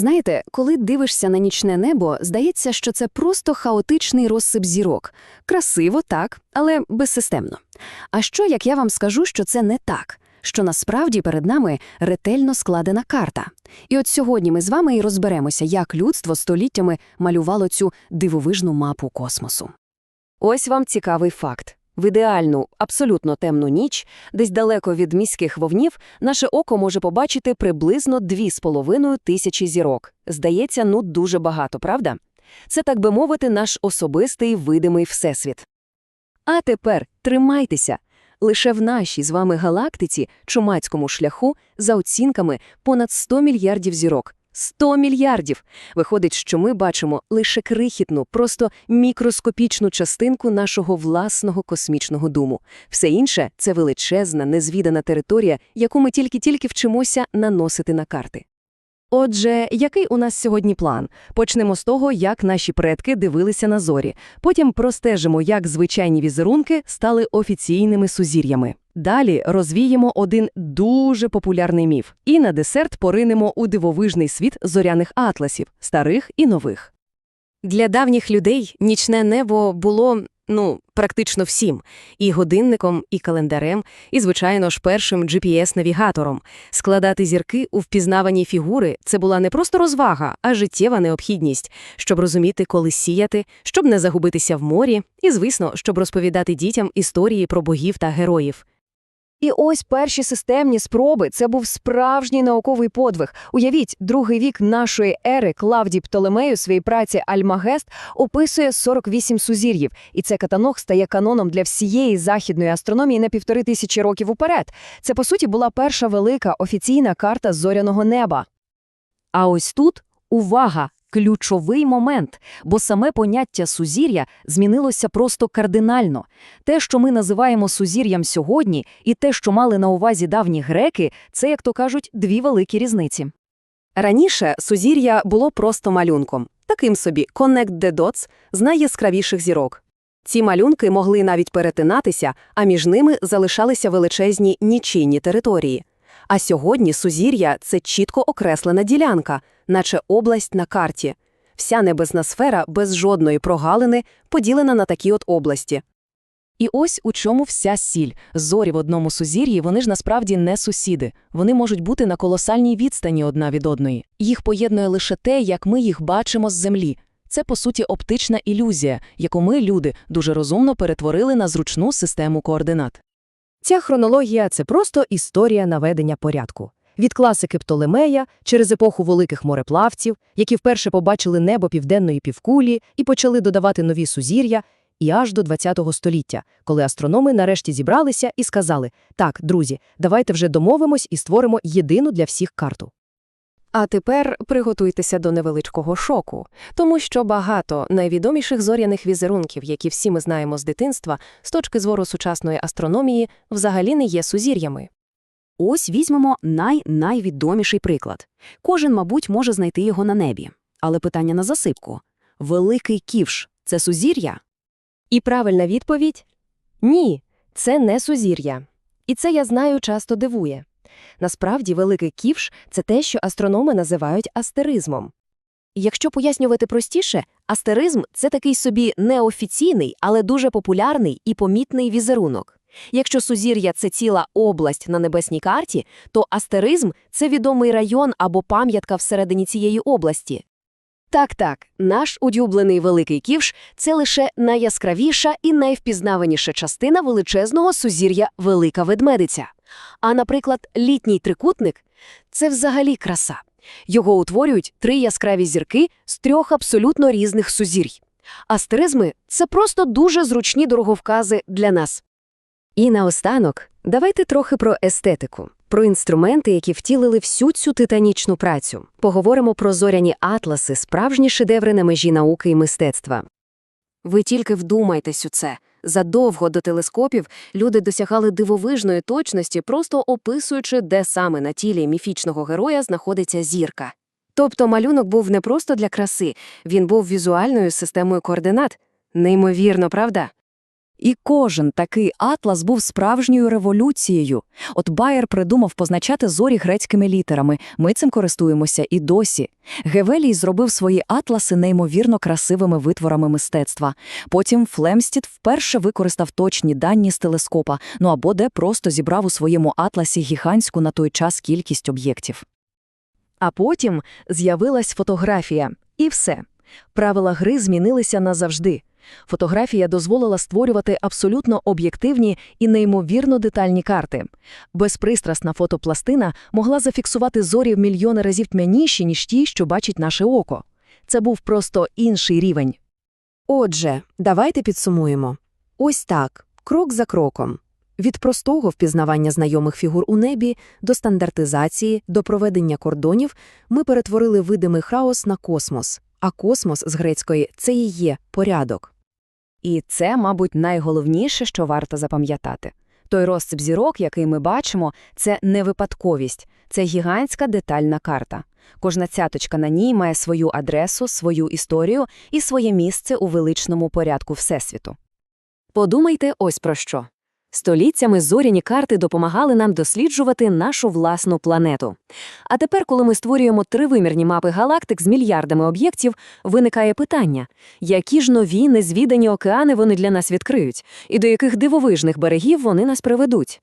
Знаєте, коли дивишся на нічне небо, здається, що це просто хаотичний розсип зірок. Красиво, так, але безсистемно. А що, як я вам скажу, що це не так? Що насправді перед нами ретельно складена карта. І от сьогодні ми з вами і розберемося, як людство століттями малювало цю дивовижну мапу космосу. Ось вам цікавий факт. В ідеальну, абсолютно темну ніч, десь далеко від міських вовнів, наше око може побачити приблизно 2,5 тисячі зірок. Здається, ну дуже багато, правда? Це, так би мовити, наш особистий видимий всесвіт. А тепер тримайтеся. Лише в нашій з вами галактиці, чумацькому шляху, за оцінками, понад 100 мільярдів зірок. 100 мільярдів! Виходить, що ми бачимо лише крихітну, просто мікроскопічну частинку нашого власного космічного думу. Все інше – це величезна, незвідана територія, яку ми тільки-тільки вчимося наносити на карти. Отже, який у нас сьогодні план? Почнемо з того, як наші предки дивилися на зорі. Потім простежимо, як звичайні візерунки стали офіційними сузір'ями. Далі розвіємо один дуже популярний міф. І на десерт поринемо у дивовижний світ зоряних атласів, старих і нових. Для давніх людей нічне небо було, ну, практично всім – і годинником, і календарем, і, звичайно ж, першим GPS-навігатором. Складати зірки у впізнавані фігури – це була не просто розвага, а життєва необхідність, щоб розуміти, коли сіяти, щоб не загубитися в морі, і, звісно, щоб розповідати дітям історії про богів та героїв. І ось перші системні спроби – це був справжній науковий подвиг. Уявіть, другий вік нашої ери Клавдій Птолемей у своїй праці «Альмагест» описує 48 сузір'їв, і цей каталог стає каноном для всієї західної астрономії на півтори тисячі років уперед. Це, по суті, була перша велика офіційна карта зоряного неба. А ось тут – увага! Ключовий момент, бо саме поняття сузір'я змінилося просто кардинально. Те, що ми називаємо сузір'ям сьогодні, і те, що мали на увазі давні греки, це, як то кажуть, дві великі різниці. Раніше сузір'я було просто малюнком, таким собі «Connect the Dots» з найяскравіших зірок. Ці малюнки могли навіть перетинатися, а між ними залишалися величезні нічийні території. А сьогодні сузір'я – це чітко окреслена ділянка, наче область на карті. Вся небесна сфера без жодної прогалини поділена на такі от області. І ось у чому вся сіль. Зорі в одному сузір'ї, вони ж насправді не сусіди. Вони можуть бути на колосальній відстані одна від одної. Їх поєднує лише те, як ми їх бачимо з Землі. Це, по суті, оптична ілюзія, яку ми, люди, дуже розумно перетворили на зручну систему координат. Ця хронологія – це просто історія наведення порядку. Від класики Птолемея через епоху великих мореплавців, які вперше побачили небо південної півкулі і почали додавати нові сузір'я, і аж до ХХ століття, коли астрономи нарешті зібралися і сказали «Так, друзі, давайте вже домовимось і створимо єдину для всіх карту». А тепер приготуйтеся до невеличкого шоку, тому що багато найвідоміших зоряних візерунків, які всі ми знаємо з дитинства, з точки зору сучасної астрономії, взагалі не є сузір'ями. Ось візьмемо най-найвідоміший приклад. Кожен, мабуть, може знайти його на небі. Але питання на засипку. Великий ківш – це сузір'я? І правильна відповідь – ні, це не сузір'я. І це, я знаю, часто дивує. Насправді, великий ківш – це те, що астрономи називають астеризмом. Якщо пояснювати простіше, астеризм – це такий собі неофіційний, але дуже популярний і помітний візерунок. Якщо сузір'я – це ціла область на небесній карті, то астеризм – це відомий район або пам'ятка всередині цієї області. Так-так, наш улюблений Великий Ківш – це лише найяскравіша і найвпізнаваніша частина величезного сузір'я Велика Ведмедиця. А, наприклад, літній трикутник – це взагалі краса. Його утворюють три яскраві зірки з трьох абсолютно різних сузір'й. Астеризми – це просто дуже зручні дороговкази для нас. І наостанок, давайте трохи про естетику, про інструменти, які втілили всю цю титанічну працю. Поговоримо про зоряні атласи, справжні шедеври на межі науки і мистецтва. Ви тільки вдумайтесь у це. Задовго до телескопів люди досягали дивовижної точності, просто описуючи, де саме на тілі міфічного героя знаходиться зірка. Тобто малюнок був не просто для краси, він був візуальною системою координат. Неймовірно, правда? І кожен такий атлас був справжньою революцією. От Байер придумав позначати зорі грецькими літерами. Ми цим користуємося і досі. Гевелій зробив свої атласи неймовірно красивими витворами мистецтва. Потім Флемстід вперше використав точні дані з телескопа, ну або де просто зібрав у своєму атласі гігантську на той час кількість об'єктів. А потім з'явилась фотографія. І все. Правила гри змінилися назавжди. Фотографія дозволила створювати абсолютно об'єктивні і неймовірно детальні карти. Безпристрасна фотопластина могла зафіксувати зорі в мільйони разів тьмяніші, ніж ті, що бачить наше око. Це був просто інший рівень. Отже, давайте підсумуємо. Ось так, крок за кроком. Від простого впізнавання знайомих фігур у небі до стандартизації, до проведення кордонів ми перетворили видимий хаос на космос. А космос з грецької – це і є порядок. І це, мабуть, найголовніше, що варто запам'ятати. Той розсип зірок, який ми бачимо, це не випадковість, це гігантська детальна карта. Кожна цяточка на ній має свою адресу, свою історію і своє місце у величному порядку Всесвіту. Подумайте ось про що. Століттями зоряні карти допомагали нам досліджувати нашу власну планету. А тепер, коли ми створюємо тривимірні мапи галактик з мільярдами об'єктів, виникає питання, які ж нові незвідані океани вони для нас відкриють, і до яких дивовижних берегів вони нас приведуть.